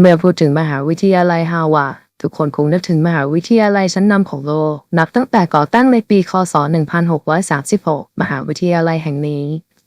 เมื่อพูดถึงมหาวิทยาลัยฮาวาดทุกคนคงนึกถึงมหาวิทยาลัยชั้นนำของโลก นับตั้งแต่ก่อตั้งในปี คศ 1636 มหาวิทยาลัยแห่งนี้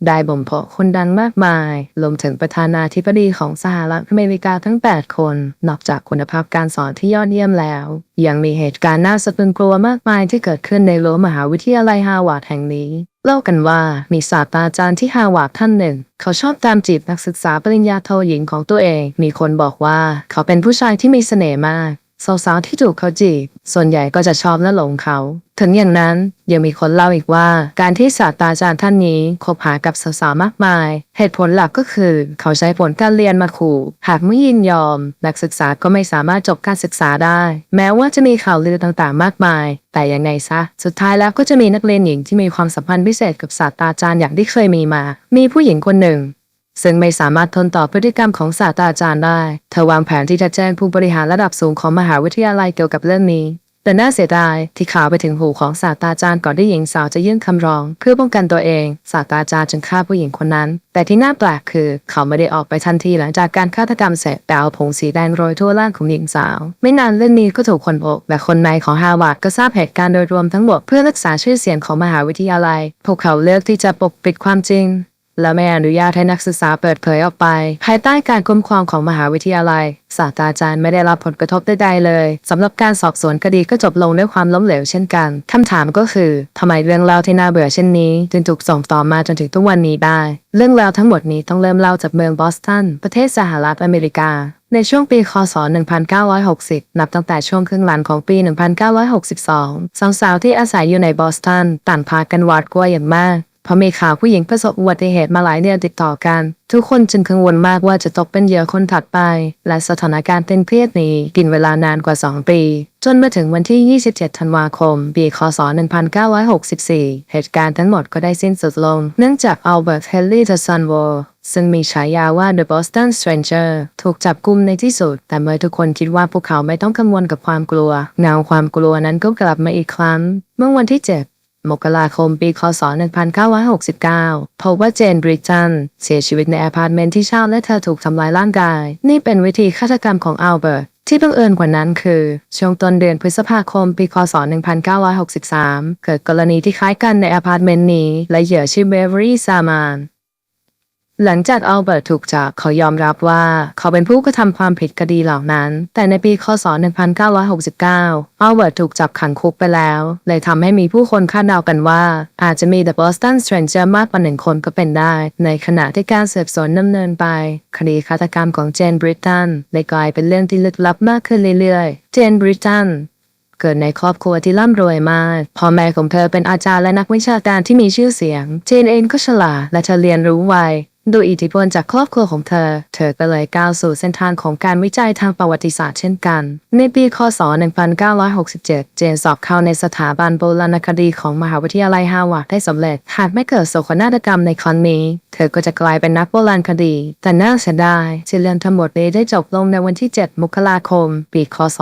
ได้บ่มเพาะคนดังมากมายรวมถึงประธานาธิบดีของสหรัฐอเมริกาทั้ง 8 คน นอกจากคุณภาพการสอนที่ยอดเยี่ยมแล้ว ยังมีเหตุการณ์น่าสะพรึงกลัวมากมายที่เกิดขึ้นในรั้วมหาวิทยาลัยฮาวาดแห่งนี้ เล่ากันว่ามีศาสตราจารย์ที่ฮาวาดท่านหนึ่ง เขาชอบตามจีบนักศึกษาปริญญาโทหญิงของตัวเอง มีคนบอกว่า เขาเป็นผู้ชายที่มีเสน่ห์มาก สาวๆที่ถูกเขาจีบส่วนใหญ่ก็จะชอบและหลงเขา ถึงอย่างนั้นยังมีคนเล่าอีกว่า การที่ศาสตราจารย์ท่านนี้คบหากับสาวๆมากมาย เหตุผลหลักก็คือ เขาใช้ผลการเรียนมาขู่ หากไม่ยินยอม นักศึกษาก็ไม่สามารถจบการศึกษาได้ แม้ว่าจะมีข่าวลือต่างๆ มากมาย แต่ยังไงซะ สุดท้ายแล้วก็จะมีนักเรียนหญิงที่มีความสัมพันธ์พิเศษกับศาสตราจารย์อย่างที่เคยมีมา มีผู้หญิงคนหนึ่ง ซึ่งไม่สามารถทนต่อพฤติกรรมของศาสตราจารย์ได้ เธอวางแผนที่จะแจ้งผู้บริหารระดับสูงของมหาวิทยาลัยเกี่ยวกับเรื่องนี้ แต่น่าเสียดายที่ข่าวไปถึงหูของศาสตราจารย์ก่อนที่หญิงสาวจะยื่นคำร้อง เพื่อป้องกันตัวเอง ศาสตราจารย์จึงฆ่าผู้หญิงคนนั้น แต่ที่น่าแปลกคือ เขาไม่ได้ออกไปทันทีหลังจากการฆาตกรรมเสร็จแต่เอาผงสีแดงโรยทั่วร่างของหญิงสาว ไม่นานเรื่องนี้ก็ถูกคนพบและคนในของฮาวาดก็ทราบเหตุการณ์โดยรวมทั้งหมดเพื่อรักษาชื่อเสียงของมหาวิทยาลัย พวกเขาเลือกที่จะปกปิดความจริง และไม่อนุญาตให้นักศึกษาเปิดเผยออกไป ภายใต้การคุ้มครองของมหาวิทยาลัย ศาสตราจารย์ไม่ได้รับผลกระทบใดๆเลยสำหรับการสอบสวนคดีก็จบลงด้วยความล้มเหลวเช่นกันคำถามก็คือทำไมเรื่องราที่น่าเบื่อเช่นนี้จึงถูกส่งต่อมาจนถึงทุกวันนี้ได้ เรื่องราวทั้งหมดนี้ต้องเริ่มเล่าจากเมืองบอสตันประเทศสหรัฐอเมริกาในช่วงปี คศ 1960 นับตั้งแต่ช่วงครึ่งหลังของปี 1962 สาวๆที่อาศัยอยู่ในบอสตันต่างพากันหวาดกลัวอย่างมาก เพราะมีข่าวผู้หญิงประสบอุบัติเหตุมาหลายเดือนติดต่อกัน ทุกคนจึงกังวลมากว่าจะตกเป็นเหยื่อคนถัดไป และสถานการณ์ตึงเครียดนี้กินเวลานานกว่า 2 ปี จนมาถึงวันที่ 27 ธันวาคม ปีคศ 1964 เหตุการณ์ทั้งหมดก็ได้สิ้นสุดลง เนื่องจากอัลเบิร์ตเฮนรี่ทัสันโวซึ่งมีฉายาว่า The Boston Stranger ถูกจับกุมในที่สุด แต่เมื่อทุกคนคิดว่าพวกเขาไม่ต้องกังวลกับความกลัว เงาความกลัวนั้นก็กลับมาอีกครั้ง เมื่อวันที่ 7 มกราคมปีคศ 1969 พบว่าเจนบริจันเสียชีวิตในอพาร์ตเมนต์ที่เช่าและเธอถูกทำลายร่างกาย นี่เป็นวิธีฆาตกรรมของอัลเบิร์ตที่บังเอิญกว่านั้นคือ ช่วงต้นเดือนพฤษภาคม ปีคศ 1963 เกิดกรณีที่คล้ายกันในอพาร์ตเมนต์นี้ และเหยื่อชื่อเบเวอรี่ซามาน หลังจากอัลเบิร์ตถูกจับเขายอมรับว่า เขาเป็นผู้กระทำความผิดคดีเหล่านั้น แต่ในปีคศ 1969 อัลเบิร์ตถูกจับขังคุกไปแล้ว เลยทำให้มีผู้คนคาดเดากันว่า อาจจะมี The Boston Stranger มากกว่าหนึ่งคนก็เป็นได้ ในขณะที่การสืบสวนดำเนินไป คดีฆาตกรรมของเจนบริตันเลยกลายเป็นเรื่องที่ลึกลับมากขึ้นเรื่อยๆ เจนบริตันเกิดในครอบครัวที่ร่ำรวยมาก พ่อแม่ของเธอเป็นอาจารย์และนักวิชาการที่มีชื่อเสียง เจนเองก็ฉลาดและเธอเรียนรู้ไว โดยอิทธิพลจากครอบครัวของเธอ เธอก็เลยก้าวสู่เส้นทางของการวิจัยทางประวัติศาสตร์เช่นกัน ในปี คศ 1967 เจนสอบเข้าในสถาบันโบราณคดีของมหาวิทยาลัยฮาวาดได้สำเร็จ หากไม่เกิดโศกนาฏกรรมในครั้งนี้ เธอก็จะกลายเป็นนักโบราณคดี แต่น่าเสียดายที่เรื่องทั้งหมดนี้ได้จบลงในวันที่ 7 มกราคม ปี คศ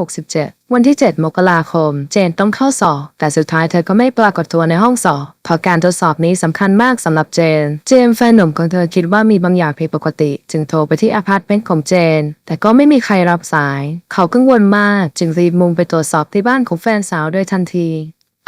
1967 วันที่ 7 มกราคม เจนต้องเข้าสอบ แต่สุดท้ายเธอก็ไม่ปรากฏตัวในห้องสอบ เพราะการทดสอบนี้สำคัญมากสำหรับเจน เจมแฟนหนุ่มของเธอคิดว่ามีบางอย่างผิดปกติ จึงโทรไปที่อพาร์ตเมนต์ของเจน แต่ก็ไม่มีใครรับสาย เขากังวลมาก จึงรีบมุ่งไปตรวจสอบที่บ้านของแฟนสาวโดยทันที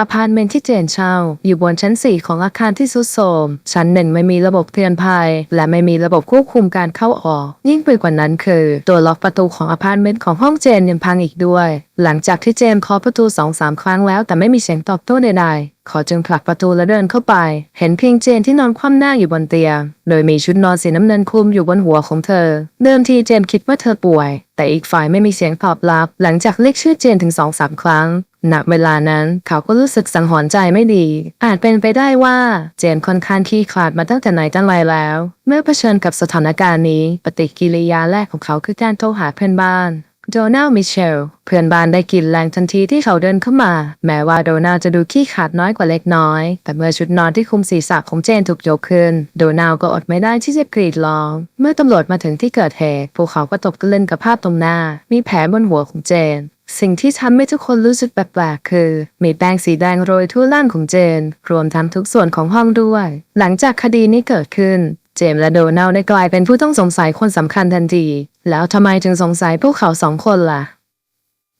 อพาร์ตเมนต์ที่เจนเช่า อยู่บนชั้น 4 ของอาคารที่ทรุดโทรมชั้นหนึ่งไม่มีระบบเตือนภัย และไม่มีระบบควบคุมการเข้าออก ยิ่งไปกว่านั้นคือ ตัวล็อกประตูของอพาร์ตเมนต์ของห้องเจนยังพังอีกด้วย หลังจากที่เจมเคาะประตูสองสามครั้งแล้วแต่ไม่มีเสียงตอบโต้ใดๆขาจึงผลักประตูและเดินเข้าไป เห็นเพียงเจนที่นอนคว่ำหน้าอยู่บนเตียง โดยมีชุดนอนสีน้ำเงินคลุมอยู่บนหัวของเธอ เดิมทีเจมคิดว่าเธอป่วย แต่อีกฝ่ายไม่มีเสียงตอบรับ หลังจากเรียกชื่อเจนถึงสองสามครั้ง ณเวลานั้นเขาก็รู้สึกสังหรณ์ใจไม่ดี อาจเป็นไปได้ว่าเจนค่อนข้างขี้ขลาดมาตั้งแต่ไหนแต่ไรแล้ว เมื่อเผชิญกับสถานการณ์นี้ ปฏิกิริยาแรกของเขาคือการโทรหาเพื่อนบ้านโดนัลด์มิเชลเพื่อนบ้านได้กลินแรงทันทีที่เขาเดินเข้ามา แม้ว่าโดนัลด์จะดูขี้ขาดน้อยกว่าเล็กน้อย แต่เมื่อชุดนอนที่คลุมศีรษะของเจนถูกยกขึ้น โดนัลก็อดไม่ได้ที่จะกรีดร้อง เมื่อตำรวจมาถึงที่เกิดเหตุพวกเขาก็ตกตะลึงกับภาพตรงหน้า มีแผลบนหัวของเจน สิ่งที่ทำให้ทุกคนรู้สึกแปลกๆคือ มีแป้งสีแดงโรยทั่วร่างของเจน รวมทั้งทุกส่วนของห้องด้วย หลังจากคดีนี้เกิดขึ้น เจมและโดนัลด์ได้กลายเป็นผู้ต้องสงสัยคนสำคัญทันที แล้วทำไมถึงสงสัยพวกเขาสองคนล่ะ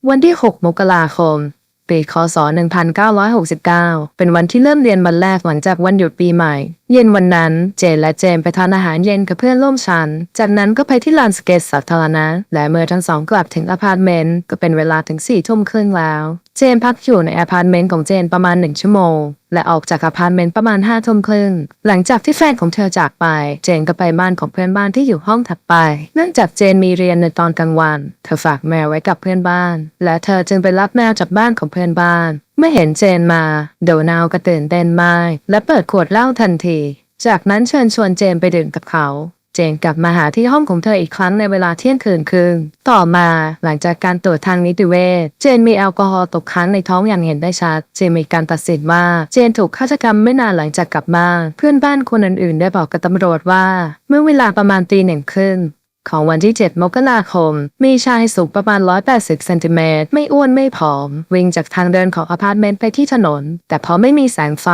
วันที่ 6 มกราคม ปีคศ 1969 เป็นวันที่เริ่มเรียนวันแรกหลังจากวันหยุดปีใหม่ เย็นวันนั้น เจนและเจมไปทานอาหารเย็นกับเพื่อนร่วมชั้น จากนั้นก็ไปที่ลานสเก็ตสาธารณะ และเมื่อทั้งสองกลับถึงอพาร์ตเมนต์ก็เป็นเวลาถึงสี่ทุ่มครึ่งแล้ว เจมพักอยู่ในอพาร์ตเมนต์ของเจนประมาณหนึ่งชั่วโมง และออกจากอพาร์ตเมนต์ประมาณห้าทุ่มครึ่ง หลังจากที่แฟนของเธอจากไป เจนก็ไปบ้านของเพื่อนบ้านที่อยู่ห้องถัดไป เนื่องจากเจนมีเรียนในตอนกลางวัน เธอฝากแมวไว้กับเพื่อนบ้าน และเธอจึงไปรับแมวจากบ้านของเพื่อนบ้าน เมื่อเห็นเจนมาโดนาวก็ตื่นเต้นมากและเปิดขวดเหล้าทันที จากนั้นเชิญชวนเจนไปดื่มกับเขา จนกลับมาหาที่ห้องของเธออีกครั้งในเวลาเที่ยงคืนครึ่งต่อมาหลังจากการตรวจทางนิติเวชเจนมีแอลกอฮอล์ตกค้างในท้องอย่างเห็นได้ชัด เจนมีการตัดสินว่าเจนถูกฆาตกรรมไม่นานหลังจากกลับมา เพื่อนบ้านคนอื่นๆ ได้บอกกับตำรวจว่า เมื่อเวลาประมาณตีหนึ่งครึ่ง ของวันที่ 7 มกราคม มีชายสูงประมาณ 180 เซนติเมตร ไม่อ้วนไม่ผอม วิ่งจากทางเดินของอพาร์ตเมนต์ไปที่ถนน แต่พอไม่มีแสงไฟ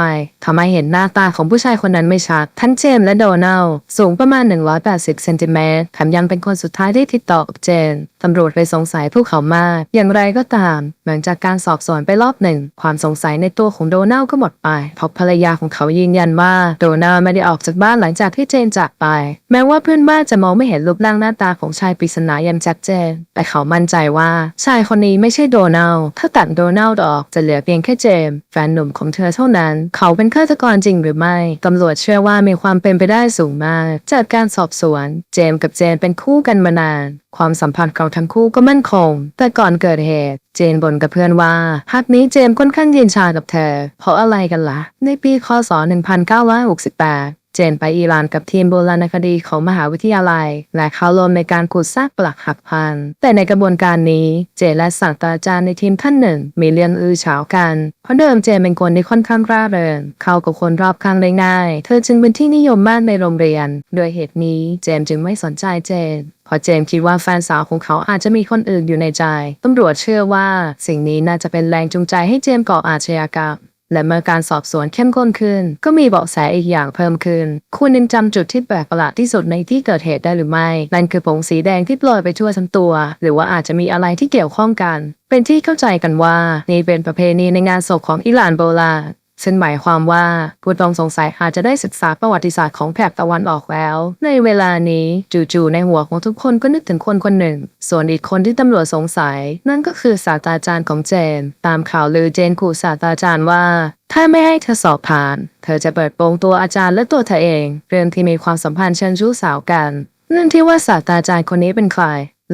ทำให้เห็นหน้าตาของผู้ชายคนนั้นไม่ชัด ทั้งเจมส์และโดนัลด์สูงประมาณ 180 เซนติเมตร แถมยังเป็นคนสุดท้ายที่ติดต่อกับเจน ตำรวจไปสงสัยพวกเขามาก อย่างไรก็ตาม หลังจากการสอบสวนไปรอบหนึ่ง ความสงสัยในตัวของโดนัลก็หมดไป เพราะภรรยาของเขายืนยันว่าโดนัลไม่ได้ออกจากบ้านหลังจากที่เจนจากไป แม้ว่าเพื่อนบ้านจะมองไม่เห็นรูปร่างหน้าตาของชายปริศนาอย่างชัดเจน แต่เขามั่นใจว่า ชายคนนี้ไม่ใช่โดนัลถ้าตัดโดนัลดออกจะเหลือเพียงแค่เจมแฟนหนุ่มของเธอเท่านั้น เขาเป็นฆาตกรจริงหรือไม่ ตำรวจเชื่อว่ามีความเป็นไปได้สูงมาก จากการสอบสวน เจมกับเจนเป็นคู่กันมานานความสัมพันธ์ของทั้งคู่ก็มั่นคง แต่ก่อนเกิดเหตุ เจนบ่นกับเพื่อนว่าพักนี้เจมค่อนข้างเย็นชากับเธอ เพราะอะไรกันละ่ะ ในปีคศ 1968 เจนไปอิหร่านกับทีมโบราณคดีของมหาวิทยาลัย และเข้าร่วมในการขุดซากปลักหักพังแต่ในกระบวนการนี้เจนและศาสตราจารย์ในทีมท่านหนึ่ง มีเรื่องอื้อฉาวกัน เพราะเดิมเจนเป็นคนที่ค่อนข้างร่าเริงเข้ากับคนรอบข้างได้ง่าย เธอจึงเป็นที่นิยมมากในโรงเรียน โดยเหตุนี้เจมจึงไม่สนใจเจนเพราะเจมคิดว่าแฟนสาวของเขาอาจจะมีคนอื่นอยู่ในใจ ตำรวจเชื่อว่า สิ่งนี้น่าจะเป็นแรงจูงใจให้เจมก่ออาชญากรรม และเมื่อการสอบสวนเข้มข้นขึ้น ก็มีเบาะแสอีกอย่างเพิ่มขึ้น คุณยังจำจุดที่แปลกประหลาดที่สุดในที่เกิดเหตุได้หรือไม่ นั่นคือผงสีแดงที่โปรยไปทั่วทั้งตัว หรือว่าอาจจะมีอะไรที่เกี่ยวข้องกัน เป็นที่เข้าใจกันว่านี่เป็นประเพณีในงานศพของอิหร่านโบราณ ซึ่งหมายความว่าผู้ต้องสงสัยอาจจะได้ศึกษาประวัติศาสตร์ของแถบตะวันออกแล้ว ในเวลานี้จู่ๆในหัวของทุกคนก็นึกถึงคนคนหนึ่ง ส่วนอีกคนที่ตำรวจสงสัย นั่นก็คือศาสตราจารย์ของเจน ตามข่าวลือเจนขู่ศาสตราจารย์ว่า ถ้าไม่ให้เธอสอบผ่าน เธอจะเปิดโปงตัวอาจารย์และตัวเธอเองเรื่องที่มีความสัมพันธ์เชิงชู้สาวกันเรื่องที่ว่าศาสตราจารย์คนนี้เป็นใคร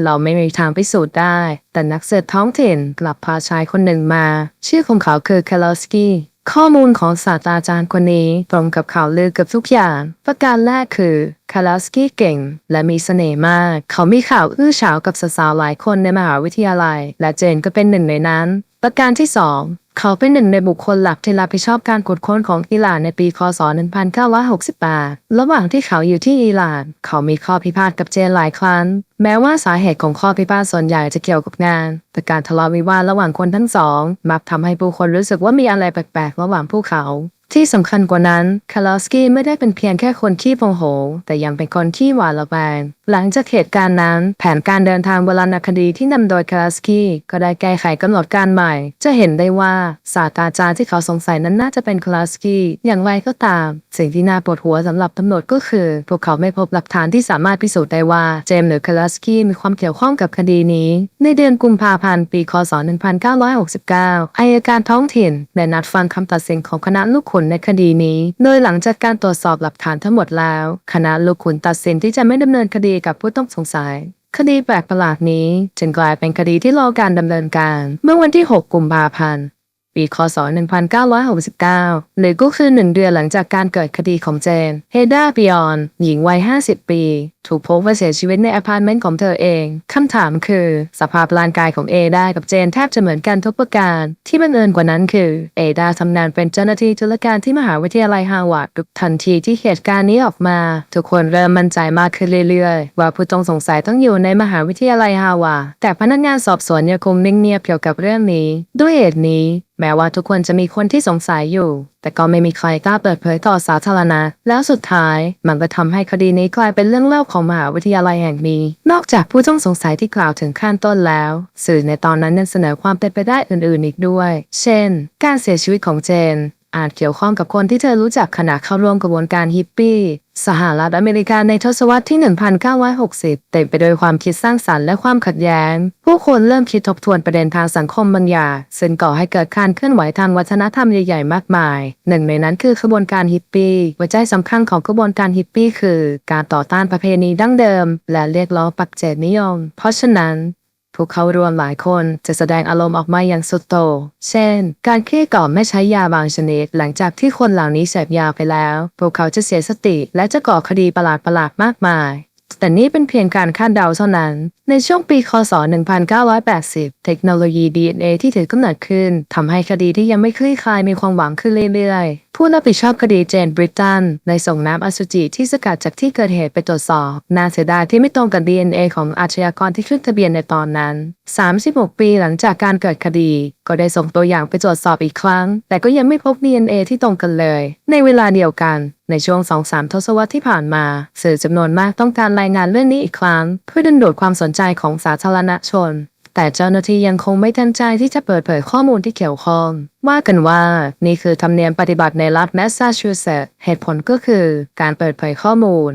เราไม่มีทางพิสูจน์ได้ แต่นักเสืบท้องถิ่นกลับพาชายคนหนึ่งมา ชื่อของเขาคือคาลอสกี้ ข้อมูลของศาสตราจารย์คนนี้ตรงกับข่าวลือเกับทุกอย่าง ประการแรกคือ คาลาสกี้เก่ง และมีเสน่ห์มาก เขามีข่าวอื้อฉาวกับสาวๆหลายคนในมหาวิทยาลัย และเจนก็เป็นหนึ่งในนั้น ประการที่สอง เขาเป็นหนึ่งในบุคคลหลักที่รับผิดชอบการขุดค้นของอิหร่านในปีคศ 1968 ระหว่างที่เขาอยู่ที่อิหร่าน เขามีข้อพิพาทกับเจนหลายครั้ง แม้ว่าสาเหตุของข้อพิพาทส่วนใหญ่จะเกี่ยวกับงาน แต่การทะเลาะวิวาทระหว่างคนทั้งสอง มักทำให้ผู้คนรู้สึกว่ามีอะไรแปลกๆ ระหว่างพวกเขาที่สำคัญกว่านั้น คาลอสกี้ไม่ได้เป็นเพียงแค่คนที่โมโห แต่ยังเป็นคนที่หวาดระแวง หลังจากเหตุการณ์นั้น แผนการเดินทางโบราณคดีที่นำโดยคาลอสกี้ก็ได้แก้ไขกำหนดการใหม่ จะเห็นได้ว่าศาสตราจารย์ที่เขาสงสัยนั้นน่าจะเป็นคาลอสกี้อย่างไรก็ตาม สิ่งที่น่าปวดหัวสำหรับตำรวจก็คือ พวกเขาไม่พบหลักฐานที่สามารถพิสูจน์ได้ว่าเจมส์หรือคาลอสกี้มีความเกี่ยวข้องกับคดีนี้ ในเดือนกุมภาพันธ์ปีคศ 1969อายการท้องถิ่นได้นัดฟังคำตัดสินของคณะลูกขุนในคดีนี้ โดยหลังจากการตรวจสอบหลักฐานทั้งหมดแล้ว คณะลูกขุนตัดสินที่จะไม่ดำเนินคดีกับผู้ต้องสงสัย คดีแปลกประหลาดนี้จึงกลายเป็นคดีที่รอการดำเนินการ เมื่อวันที่ 6 กุมภาพันธ์ ปีคศ 1969 หรือก็คือหนึ่งเดือนหลังจากการเกิดคดีของเจน เฮดาบิออน หญิงวัย 50 ปี ถูกพบว่าเสียชีวิตในอพาร์ตเมนต์ของเธอเอง คำถามคือ สภาพร่างกายของเอดากับเจนแทบจะเหมือนกันทุกประการ ที่บังเอิญกว่านั้นคือ เอดาทำงานเป็นเจ้าหน้าที่ธุรการที่มหาวิทยาลัยฮาวาดทันทีที่เหตุการณ์นี้ออกมา ทุกคนเริ่มมั่นใจมากขึ้นเรื่อยๆ ว่าผู้ต้องสงสัยต้องอยู่ในมหาวิทยาลัยฮาวาดแต่พนักงานสอบสวนยังคงนิ่งเงียบเกี่ยวกับเรื่องนี้ ด้วยเหตุนี้ แม้ว่าทุกคนจะมีคนที่สงสัยอยู่ แต่ก็ไม่มีใครกล้าเปิดเผยต่อสาธารณะ แล้วสุดท้าย มันก็ทำให้คดีนี้กลายเป็นเรื่องเล่าของมหาวิทยาลัยแห่งนี้ นอกจากผู้ต้องสงสัยที่กล่าวถึงขั้นต้นแล้ว สื่อในตอนนั้นยังเสนอความเป็นไปได้อื่นๆอีกด้วย เช่น การเสียชีวิตของเจน อาจเกี่ยวข้องกับคนที่เธอรู้จักขณะเข้าร่วมกระบวนการฮิปปี้ สหรัฐอเมริกาในทศวรรษที่ 1960 เต็มไปด้วยความคิดสร้างสรรค์และความขัดแย้ง ผู้คนเริ่มคิดทบทวนประเด็นทางสังคมบางอย่างซึ่งก่อให้เกิดการเคลื่อนไหวทางวัฒนธรรมใหญ่ๆ มากมาย หนึ่งในนั้นคือขบวนการฮิปปี้หัวใจสำคัญของขบวนการฮิปปี้คือ การต่อต้านประเพณีดั้งเดิม และเรียกร้องปักเจตนิยม เพราะฉะนั้น พวกเขารวมหลายคนจะแสดงอารมณ์ออกมาอย่างสุดโต่งเช่น การเครียดก่อนไม่ใช้ยาบางชนิด หลังจากที่คนเหล่านี้เสพยาไปแล้ว พวกเขาจะเสียสติและจะก่อคดีประหลาดๆมากมาย แต่นี่เป็นเพียงการคาดเดาเท่านั้น ในช่วงปีคศ 1980 เทคโนโลยี DNA ที่ถือกำเนิดขึ้นทำให้คดีที่ยังไม่คลี่คลายมีความหวังขึ้นเรื่อยๆ ผู้รับผิดชอบคดีเจนบริตันได้ส่งน้ำอสุจิที่สกัดจากที่เกิดเหตุไปตรวจสอบ น่าเสียดายที่ไม่ตรงกับ DNA ของอาชญากรที่ขึ้นทะเบียนในตอนนั้น 36 ปีหลังจากการเกิดคดี ก็ได้ส่งตัวอย่างไปตรวจสอบอีกครั้ง แต่ก็ยังไม่พบ DNA ที่ตรงกันเลย ในเวลาเดียวกัน ในช่วง 2-3 ทศวรรษที่ผ่านมา สื่อจำนวนมากต้องการรายงานเรื่องนี้อีกครั้ง เพื่อดึงดูดความสนใจของสาธารณชน แต่เจ้าหน้าที่ยังคงไม่ทันใจที่จะเปิดเผยข้อมูลที่เกี่ยวข้อง ว่ากันว่า นี่คือธรรมเนียมปฏิบัติในรัฐแมสซาชูเซตส์เหตุผลก็คือ การเปิดเผยข้อมูล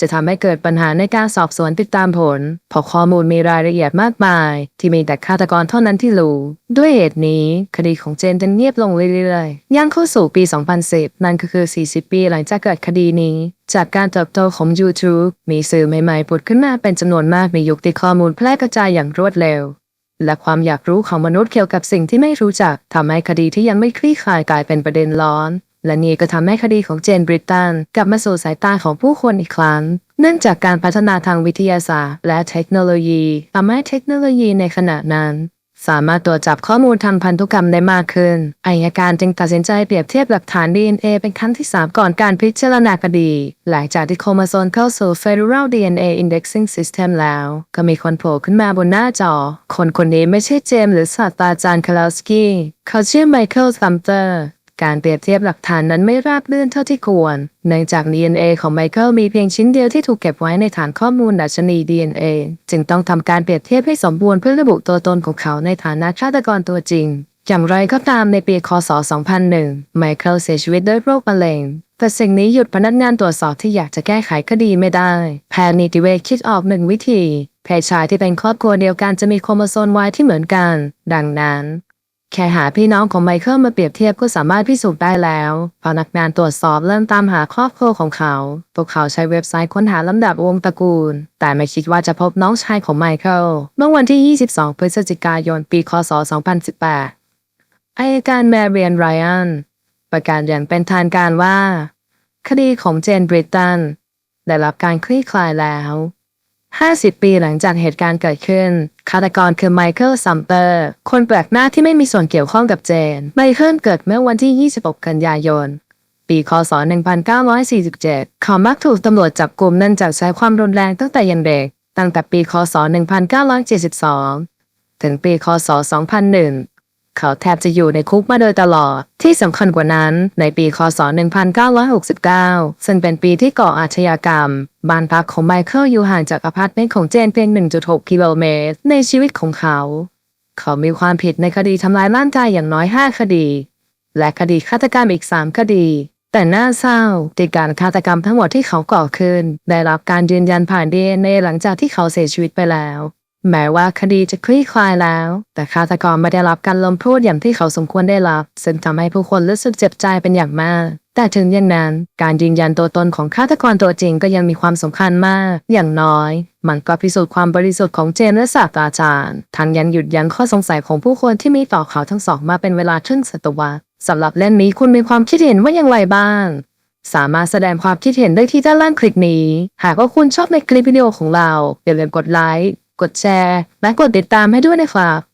จะทำให้เกิดปัญหาในการสอบสวนติดตามผลเพราะข้อมูลมีรายละเอียดมากมาย ที่มีแต่ฆาตกรเท่านั้นที่รู้ ด้วยเหตุนี้คดีของเจนจะเงียบลงเรื่อยๆย่างเข้าสู่ปี 2010 นั่นก็คือ 40 ปีหลังจากเกิดคดีนี้ จากการเติบโตของ YouTube มีสื่อใหม่ๆผุดขึ้นมาเป็นจำนวนมากในยุคที่ข้อมูลแพร่กระจายอย่างรวดเร็วและความอยากรู้ของมนุษย์เกี่ยวกับสิ่งที่ไม่รู้จักทำให้คดีที่ยังไม่คลี่คลายกลายเป็นประเด็นร้อน และนี่ก็ทำให้คดีของเจนบริตันกลับมาสู่สายตาของผู้คนอีกครั้ง เนื่องจากการพัฒนาทางวิทยาศาสตร์ และเทคโนโลยีทำให้เทคโนโลยีในขณะนั้น สามารถตรวจจับข้อมูลทางพันธุกรรมได้มากขึ้นอายการจึงตัดสินใจเปรียบเทียบหลักฐาน DNA เป็นครั้งที่ 3 ก่อนการพิจารณาคดี หลังจากที่โครโมโซมเข้าสู่ Federal DNA Indexing System แล้ว ก็มีคนโผล่ขึ้นมาบนหน้าจอ คนคนนี้ไม่ใช่เจมหรือศาสตราจารย์คาลาสกี้เขาชื่อไมเคิลซัมเตอร์ การเปรียบเทียบหลักฐานนั้นไม่ราบรื่นเท่าที่ควร เนื่องจาก DNA ของไมเคิลมีเพียงชิ้นเดียวที่ถูกเก็บไว้ในฐานข้อมูลดัชนี DNA จึงต้องทำการเปรียบเทียบให้สมบูรณ์เพื่อระบุตัวตนของเขาในฐานะฆาตกรตัวจริง อย่างไรก็ตามในปีคศ 2001 ไมเคิลเสียชีวิตด้วยโรคมะเร็งแต่สิ่งนี้หยุดพนักงานตรวจสอบที่อยากจะแก้ไขคดีไม่ได้ แพทย์นิติเวชคิดออกหนึ่งวิธีเพศชายที่เป็นครอบครัวเดียวกันจะมีโครโมโซม Y ที่เหมือนกัน ดังนั้น แค่หาพี่น้องของไมเคิลมาเปรียบเทียบก็สามารถพิสูจน์ได้แล้วพนักงานตรวจสอบเริ่มตามหาครอบครัวของเขา พวกเขาใช้เว็บไซต์ค้นหาลำดับวงตระกูล แต่ไม่คิดว่าจะพบน้องชายของไมเคิลเมื่อวันที่ 22 พฤศจิกายน ปี คศ 2018อายการแมเรียนไรอันประกาศอย่างเป็นทางการว่า คดีของเจนบริตันได้รับการคลี่คลายแล้ว 50 ปีหลังจากเหตุการณ์เกิดขึ้นฆาตกรคือไมเคิลซัมเตอร์ คนแปลกหน้าที่ไม่มีส่วนเกี่ยวข้องกับเจน ไมเคิลเกิดเมื่อวันที่ 26 กันยายน ปี คศ 1947 เขามักถูกตำรวจจับกลุ่มเนื่องจากใช้ความรุนแรงตั้งแต่ยังเด็ก ตั้งแต่ปี คศ 1972 ถึงปี คศ 2001 เขาแทบจะอยู่ในคุกมาโดยตลอด ที่สำคัญกว่านั้น ในปีคศ 1969 ซึ่งเป็นปีที่ก่ออาชญากรรม บ้านพักของไมเคิลอยู่ห่างจากอพาร์ตเมนต์ของเจนเพียง 1.6 กิโลเมตร ในชีวิตของเขา เขามีความผิดในคดีทำลายร่างกายอย่างน้อย 5 คดี และคดีฆาตกรรมอีก 3 คดีแต่น่าเศร้าที่การฆาตกรรมทั้งหมดที่เขาก่อขึ้น ได้รับการยืนยันผ่าน DNA หลังจากที่เขาเสียชีวิตไปแล้ว แม้ว่าคดีจะคลี่คลายแล้ว แต่ฆาตกรไม่ได้รับการลงโทษอย่างที่เขาสมควรได้รับ ซึ่งทำให้ผู้คนรู้สึกเจ็บใจเป็นอย่างมาก แต่ถึงอย่างนั้น การยืนยันตัวตนของฆาตกรตัวจริงก็ยังมีความสำคัญมาก อย่างน้อย มันก็พิสูจน์ความบริสุทธิ์ของเจมส์และศาสตราจารย์ทั้งยังหยุดยั้งข้อสงสัยของผู้คนที่มีต่อเขาทั้งสองมาเป็นเวลาครึ่งศตวรรษสำหรับเล่มนี้คุณมีความคิดเห็นว่าอย่างไรบ้างสามารถแสดงความคิดเห็นได้ที่ด้านล่างคลิปนี้ หากว่าคุณชอบในคลิปวิดีโอของเราอย่าลืมกดไลค์ กดแชร์ และกดติดตามให้ด้วยนะครับ